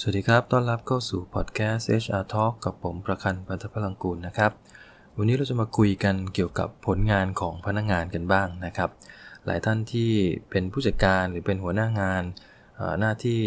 สวัสดีครับ ต้อนรับเข้าสู่พอดแคสต์ HR Talk กับผมประคันปันทพลังกูลนะครับ วันนี้เราจะมาคุยกันเกี่ยวกับผลงานของพนักงานกันบ้างนะครับ หลายท่านที่เป็นผู้จัดการหรือเป็นหัวหน้างาน หน้าที่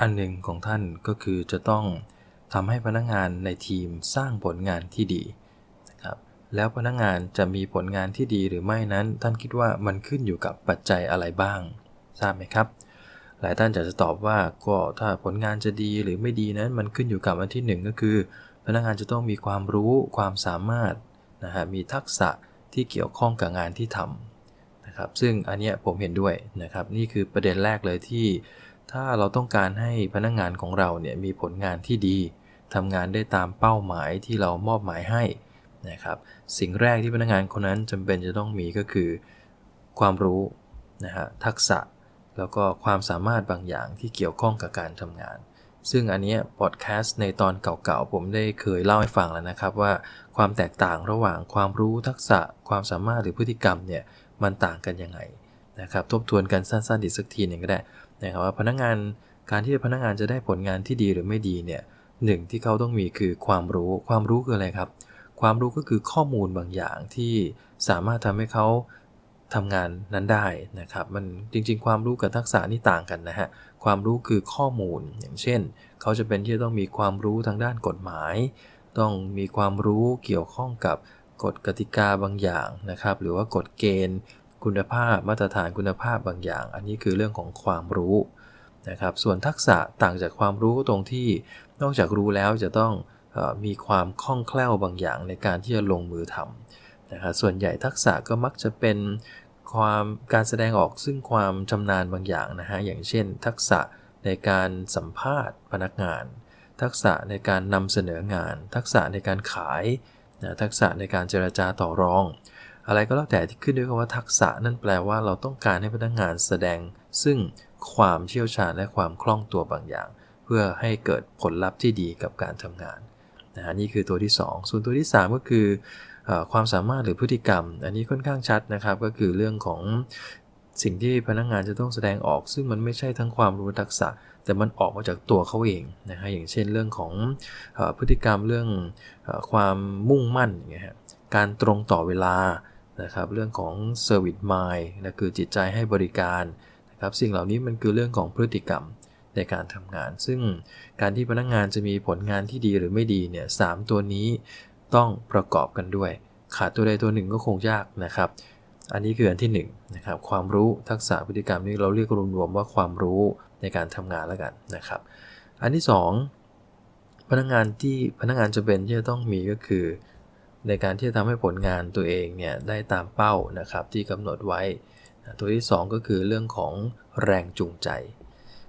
อันหนึ่งของท่านก็คือจะต้องทำให้พนักงานในทีมสร้างผลงานที่ดีนะครับ แล้วพนักงานจะมีผลงานที่ดีหรือไม่นั้น ท่านคิดว่ามันขึ้นอยู่กับปัจจัยอะไรบ้าง ทราบไหมครับ หลายท่านจะจะตอบว่าก็ถ้าผลงานจะดีหรือไม่ดีนั้น มันขึ้นอยู่กับอันที่ 1 ก็คือ พนักงานจะต้องมีความรู้ความสามารถนะฮะมีทักษะที่เกี่ยวข้องกับงานที่ทำนะครับซึ่งอันนี้ผมเห็นด้วยนะครับนี่คือประเด็นแรกเลยที่ ถ้าเราต้องการให้พนักงานของเราเนี่ยมีผลงานที่ดีทำงานได้ตามเป้าหมายที่เรามอบหมายให้นะครับสิ่งแรกที่พนักงานคนนั้นจำเป็นจะต้องมีก็คือ ความรู้นะฮะทักษะ แล้วก็ความสามารถบางอย่างที่เกี่ยวข้องกับการทำงาน ซึ่งอันนี้พอดแคสต์ในตอนเก่าๆ ผมได้เคยเล่าให้ฟังแล้วนะครับว่า ความแตกต่างระหว่างความรู้ทักษะ ความสามารถหรือพฤติกรรมเนี่ยมันต่างกันยังไงนะครับทบทวนกันสั้นๆอีกสักทีหนึ่งก็ได้นะครับว่าพนักงานการที่พนักงานจะได้ผลงานที่ดีหรือไม่ดีเนี่ยหนึ่งที่เขาต้องมีคือความรู้ ความรู้คืออะไรครับ ความรู้ก็คือข้อมูลบางอย่างที่สามารถทำให้เขา ทำงานนั้นได้นะครับมันจริงๆ ความรู้กับทักษะนี่ต่างกันนะฮะความรู้คือข้อมูลอย่างเช่น เขาจะเป็นที่ต้องมีความรู้ทางด้านกฎหมาย ต้องมีความรู้เกี่ยวข้องกับกฎกติกาบางอย่างนะครับหรือว่ากฎเกณฑ์ คุณภาพมาตรฐานคุณภาพบางอย่าง อันนี้คือเรื่องของความรู้นะครับส่วนทักษะต่างจากความรู้ตรงที่นอกจากรู้แล้วจะต้องมีความคล่องแคล่วบางอย่างในการที่จะลงมือทำนะครับส่วนใหญ่ทักษะก็มักจะเป็น ความการแสดงออกซึ่งความชำนาญบางอย่างนะฮะอย่างเช่น ทักษะในการสัมภาษณ์พนักงาน ทักษะในการนำเสนองาน ทักษะในการขายนะทักษะในการเจรจาต่อรอง อะไรก็แล้วแต่ที่ขึ้นด้วยคำว่าทักษะนั่นแปลว่าเราต้องการให้พนักงานแสดง ซึ่งความเชี่ยวชาญและความคล่องตัวบางอย่าง เพื่อให้เกิดผลลัพธ์ที่ดีกับการทำงานนะฮะนี่คือตัวที่ 2 ส่วนตัวที่ 3 ก็คือ ความสามารถหรือพฤติกรรม อันนี้ค่อนข้างชัดนะครับ ก็คือเรื่องของสิ่งที่พนักงงานจะต้องแสดงออก ซึ่งมันไม่ใช่ทั้งความรู้ทักษะ แต่มันออกมาจากตัวเขาเองนะฮะอย่างเช่นเรื่องของพฤติกรรมเรื่องความมุ่งมั่นอย่างเงี้ยการตรงต่อเวลานะครับเรื่องของ service mind นะคือจิตใจให้บริการนะครับสิ่งเหล่านี้มันคือเรื่องของพฤติกรรมในการทำงาน ซึ่งการที่พนักงงานจะมีผลงานที่ดีหรือไม่ดีเนี่ยสตัวนี้ ต้องประกอบกันด้วย ขาดตัวใดตัวหนึ่งก็คงยากนะครับ อันนี้คืออันที่1นนะครับความรู้ทักษะพฤติกรรมนี้เราเรียกรวมๆว่าความรู้ในการทำงานแล้วกันนะครับ อันที่ 2 พนักงานที่พนักงานจะเป็นที่จะต้องมีก็คือ ในการที่จะทำให้ผลงานตัวเองเนี่ยได้ตามเป้านะครับที่กำหนดไว้ ตัวที่ 2 ก็คือเรื่องของแรงจูงใจ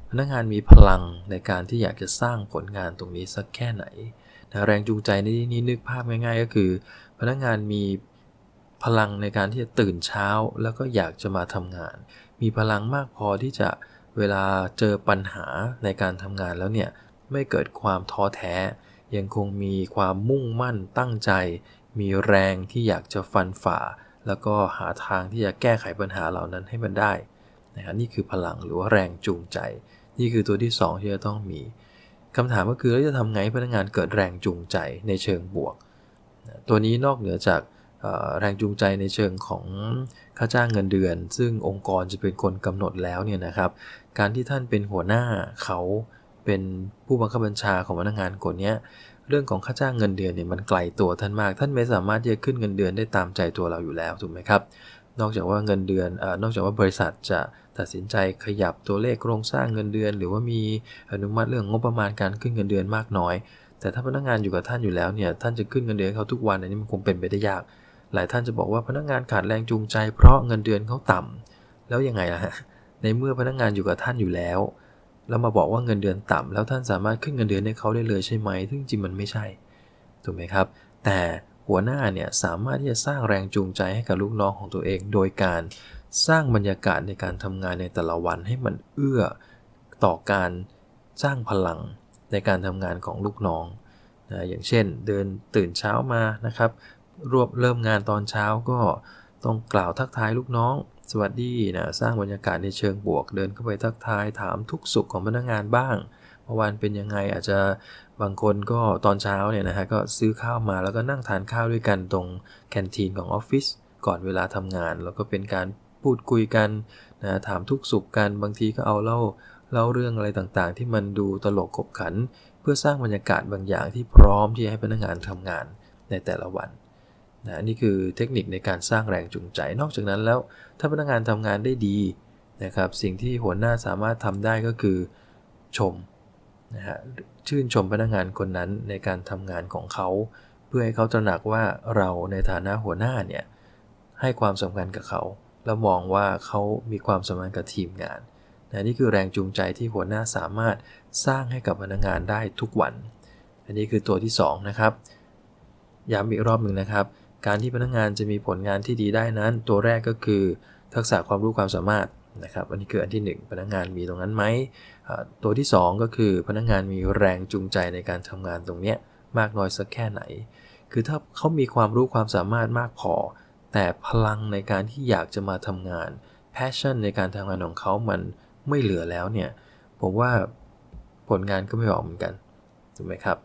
พนักงานมีพลังในการที่อยากจะสร้างผลงานตรงนี้สักแค่ไหน แรงจูงใจในที่นี้นึกภาพง่ายๆ ก็คือ พนักงานมีพลังในการที่จะตื่นเช้า แล้วก็อยากจะมาทำงาน มีพลังมากพอที่จะเวลาเจอปัญหาในการทำงานแล้วเนี่ยไม่เกิดความท้อแท้ ยังคงมีความมุ่งมั่นตั้งใจ มีแรงที่อยากจะฟันฝ่า แล้วก็หาทางที่จะแก้ไขปัญหาเหล่านั้นให้มันได้นะครับนี่คือพลังหรือว่าแรงจูงใจ นี่คือตัวที่ 2 ที่จะต้องมี คำถามก็คือเราจะทำไงพนักงานเกิดแรงจูงใจในเชิงบวก ตัวนี้นอกเหนือจากแรงจูงใจในเชิงของค่าจ้างเงินเดือน ซึ่งองค์กรจะเป็นคนกำหนดแล้วเนี่ยนะครับ การที่ท่านเป็นหัวหน้าเขาเป็นผู้บังคับบัญชาของพนักงานคนนี้เรื่องของค่าจ้างเงินเดือนเนี่ยมันไกลตัวท่านมาก ท่านไม่สามารถที่จะขึ้นเงินเดือนได้ตามใจตัวเราอยู่แล้วถูกไหมครับ นอกจากว่าเงินเดือนอนอกจากว่าบริษัทจะตัดสินใจขยับตัวเลขโครงสร้างเงินเดือน หรือว่ามีอนุมัติเรื่องงบประมาณการขึ้นเงินเดือนมากน้อย แต่ถ้าพนักงานอยู่กับท่านอยู่แล้วเนี่ยท่านจะขึ้นเงินเดือนเขาทุกวันอันนี้มันคงเป็นไปได้ยาก หลายท่านจะบอกว่าพนักงานขาดแรงจูงใจ เพราะเงินเดือนเขาต่ำแล้วยังไงล่ะในเมื่อพนักงานอยู่กับท่านอยู่แล้วแล้วมาบอกว่าเงินเดือนต่ำแล้วท่านสามารถขึ้นเงินเดือนให้เขาได้เลยใช่ไหมซึ่งจริงมันไม่ใช่ถูกไหมครับ แต่ หัวหน้าเนี่ยสามารถที่จะสร้างแรงจูงใจให้กับลูกน้องของตัวเอง โดยการสร้างบรรยากาศในการทำงานในแต่ละวันให้มันเอื้อต่อการสร้างพลังในการทำงานของลูกน้องนะอย่างเช่น เดินตื่นเช้ามานะครับ รวบเริ่มงานตอนเช้าก็ต้องกล่าวทักทายลูกน้อง สวัสดีนะสร้างบรรยากาศในเชิงบวก เดินเข้าไปทักทายถามทุกสุขของพนักงานบ้างเมื่อวานเป็นยังไงอาจจะ บางคนก็ตอนเช้าเนี่ยนะฮะก็ซื้อข้าวมาแล้วก็นั่งทานข้าวด้วยกันตรงแคนทีนของออฟฟิศก่อนเวลาทำงาน แล้วก็เป็นการพูดคุยกันนะถามทุกสุขกันบางทีก็เอาเล่าเล่าเรื่องอะไรต่างๆ ที่มันดูตลกขบขัน เพื่อสร้างบรรยากาศบางอย่างที่พร้อมที่ให้พนักงานทำงานในแต่ละวันนะนี่คือเทคนิคในการสร้างแรงจูงใจ นอกจากนั้นแล้วถ้าพนักงานทำงานได้ดีนะครับสิ่งที่หัวหน้าสามารถทำได้ก็คือชม นะฮะชื่นชมพนักงานคนนั้นในการทำงานของเขา เพื่อให้เขาตระหนักว่าเราในฐานะหัวหน้าเนี่ยให้ความสำคัญกับเขา แล้วมองว่าเขามีความสำคัญกับทีมงานนะนี่คือแรงจูงใจที่หัวหน้าสามารถสร้างให้กับพนักงานได้ทุกวัน อันนี้คือตัวที่ 2 นะครับ ย้ำอีกรอบหนึ่งนะครับ การที่พนักงานจะมีผลงานที่ดีได้นั้น ตัวแรกก็คือ ทักษะความรู้ความสามารถ นะครับอันนี้คืออันที่ 1 พนักงานมีตรงนั้นไหมตัวที่ 2 ก็คือพนักงานมีแรงจูงใจในการทำงานตรงเนี้ยมากน้อยสักแค่ไหน คือถ้าเขามีความรู้ความสามารถมากพอ แต่พลังในการที่อยากจะมาทำงาน passion ในการทำงานของเขามันไม่เหลือแล้วเนี่ยผมว่าผลงานก็ไม่ออกเหมือนกันถูกไหมครับ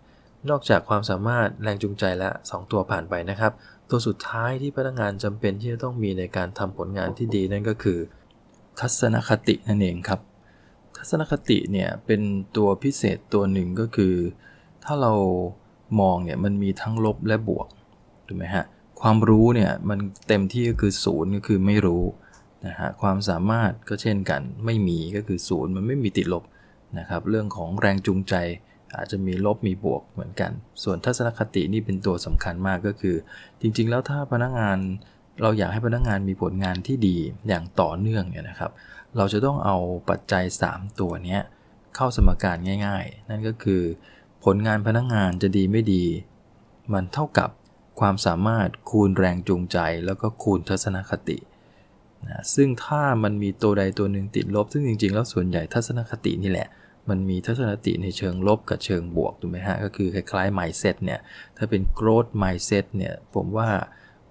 นอกจากความสามารถแรงจูงใจและ 2 ตัวผ่านไปนะครับ ตัวสุดท้ายที่พนักงานจำเป็นที่จะต้องมีในการทำผลงานที่ดีนั่นก็คือ ทัศนคตินั่นเองครับ ทัศนคติเนี่ยเป็นตัวพิเศษตัวหนึ่งก็คือ ถ้าเรามองเนี่ยมันมีทั้งลบและบวกถูกไหมฮะความรู้เนี่ยมันเต็มที่ก็คือศูนย์ก็คือไม่รู้นะฮะความสามารถก็เช่นกันไม่มีก็คือศูนย์มันไม่มีติดลบนะครับเรื่องของแรงจูงใจอาจจะมีลบมีบวกเหมือนกัน ส่วนทัศนคตินี่เป็นตัวสำคัญมากก็คือ จริงๆ แล้วถ้าพนักงาน เราอยากให้พนักงานมีผลงานที่ดีอย่างต่อเนื่องเนี่ยนะครับ เราจะต้องเอาปัจจัย 3 ตัวนี้เข้าสมการง่าย ๆ นั่นก็คือ ผลงานพนักงานจะดีไม่ดี มันเท่ากับความสามารถคูณแรงจูงใจ แล้วก็คูณทัศนคตินะซึ่งถ้ามันมีตัวใดตัวหนึ่งติดลบ ซึ่งจริงๆ แล้วส่วนใหญ่ทัศนคตินี่แหละ มันมีทัศนคติในเชิงลบกับเชิงบวกถูกไหมฮะก็คือคล้ายๆ mindset เนี่ยถ้าเป็น growth mindset เนี่ยผมว่า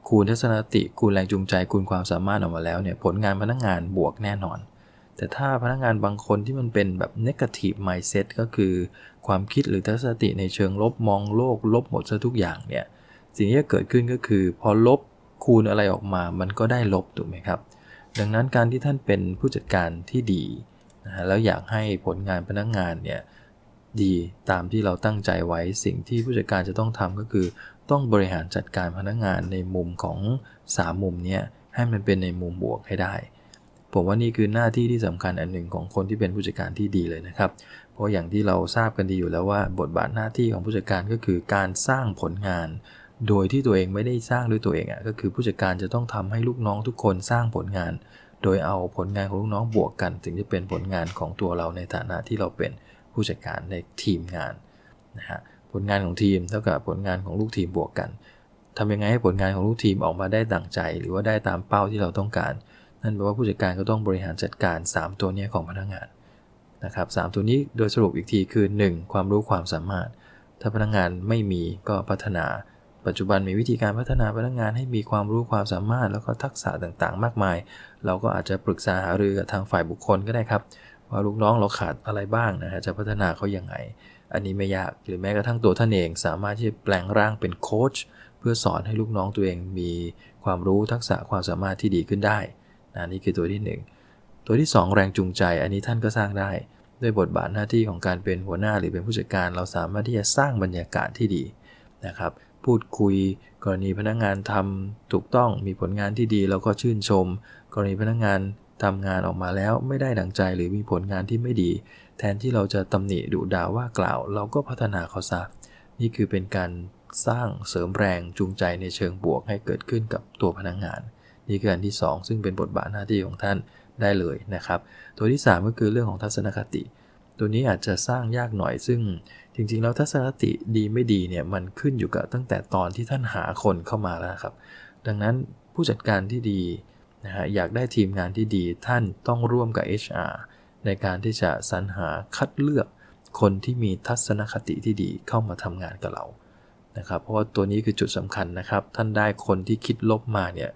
คูณทัศนคติคูณแรงจูงใจคูณความสามารถออกมาแล้วเนี่ยผลงานพนักงานบวกแน่นอน แต่ถ้าพนักงานบางคนที่มันเป็นแบบ negative mindset ก็คือความคิดหรือทัศนคติในเชิงลบมองโลก ลบหมดซะทุกอย่างเนี่ยสิ่งที่จะเกิดขึ้นก็คือ พอลบคูณอะไรออกมามันก็ได้ลบถูกไหมครับ ดังนั้นการที่ท่านเป็นผู้จัดการที่ดีนะฮะแล้วอยากให้ผลงานพนักงานเนี่ยดีตามที่เราตั้งใจไว้สิ่งที่ผู้จัดการจะต้องทำก็คือ ต้องบริหารจัดการพนักงานในมุมของ 3 มุมนี้ให้มันเป็นในมุมบวกให้ได้ ผมว่านี่คือหน้าที่ที่สำคัญอันหนึ่งของคนที่เป็นผู้จัดการที่ดีเลยนะครับ เพราะอย่างที่เราทราบกันดีอยู่แล้วว่าบทบาทหน้าที่ของผู้จัดการก็คือการสร้างผลงาน โดยที่ตัวเองไม่ได้สร้างด้วยตัวเองอะก็คือผู้จัดการจะต้องทำให้ลูกน้องทุกคนสร้างผลงาน โดยเอาผลงานของลูกน้องบวกกัน ถึงจะเป็นผลงานของตัวเราในฐานะที่เราเป็นผู้จัดการในทีมงานนะฮะ ผลงานของทีมเท่ากับผลงานของลูกทีมบวกกันทำยังไงให้ผลงานของลูกทีมออกมาได้ดั่งใจ หรือว่าได้ตามเป้าที่เราต้องการ นั่นแปลว่าผู้จัดการก็ต้องบริหารจัดการ 3 ตัวนี้ของพนักงานนะครับสตัวนี้โดยสรุปอีกทีคือ 1. ความรู้ความสามารถ ถ้าพนักงานไม่มีก็พัฒนา ปัจจุบันมีวิธีการพัฒนาพนักงานให้มีความรู้ความสามารถ แล้วก็ทักษะต่างๆ มากมาย เราก็อาจจะปรึกษาหารือกับทางฝ่ายบุคคลก็ได้ครับ ว่าลูกน้องเราขาดอะไรบ้างนะฮะจะพัฒนาเขาอย่างไง อันนี้ไม่ยากหรือแม้กระทั่งตัวท่านเองสามารถที่จะแปลงร่างเป็นโค้ชเพื่อสอนให้ลูกน้องตัวเองมีความรู้ทักษะความสามารถที่ดีขึ้นได้นะนี่คือตัวที่ 1 ตัวที่ 2 แรงจูงใจ อันนี้ท่านก็สร้างได้ ด้วยบทบาทหน้าที่ของการเป็นหัวหน้าหรือเป็นผู้จัดการ เราสามารถที่จะสร้างบรรยากาศที่ดีนะครับพูดคุย กรณีพนักงงานทำถูกต้องมีผลงานที่ดีแล้วก็ชื่นชม กรณีพนักงงานทำงานออกมาแล้วไม่ได้ดังใจหรือมีผลงานที่ไม่ดี แทนที่เราจะตำหนิดุด่าว่ากล่าว เราก็พัฒนาเขาซะนี่คือเป็นการสร้างเสริมแรงจูงใจในเชิงบวกให้เกิดขึ้นกับตัวพนักงงาน นี่คืออันที่ 2 ซึ่งเป็นบทบาทหน้าที่ของท่านได้เลยนะครับ ตัวที่ 3 ก็คือเรื่องของทัศนคติ ตัวนี้อาจจะสร้างยากหน่อยซึ่งจริงๆ แล้วทัศนคติดีไม่ดีเนี่ยมันขึ้นอยู่กับตั้งแต่ตอนที่ท่านหาคนเข้ามาแล้วครับ ดังนั้นผู้จัดการที่ดีนะฮะอยากได้ทีมงานที่ดีท่านต้องร่วมกับ HR ในการที่จะสรรหาคัดเลือกคนที่มีทัศนคติที่ดีเข้ามาทำงานกับเรานะครับ เพราะว่าตัวนี้คือจุดสำคัญนะครับ ท่านได้คนที่คิดลบมาเนี่ย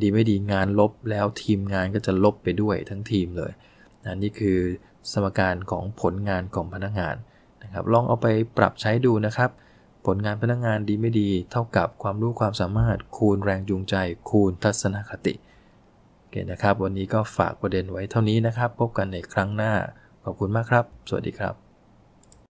ดีไม่ดีงานลบแล้วทีมงานก็จะลบไปด้วยทั้งทีมเลยนะนี่คือสมการของผลงานของพนักงานนะครับ ลองเอาไปปรับใช้ดูนะครับ ผลงานพนักงานดีไม่ดี เท่ากับความรู้ความสามารถคูณแรงจูงใจ คูณทัศนคติ อเคนะครับ วันนี้ก็ฝากประเด็นไว้เท่านี้นะครับ พบกันในครั้งหน้า ขอบคุณมากครับ สวัสดีครับ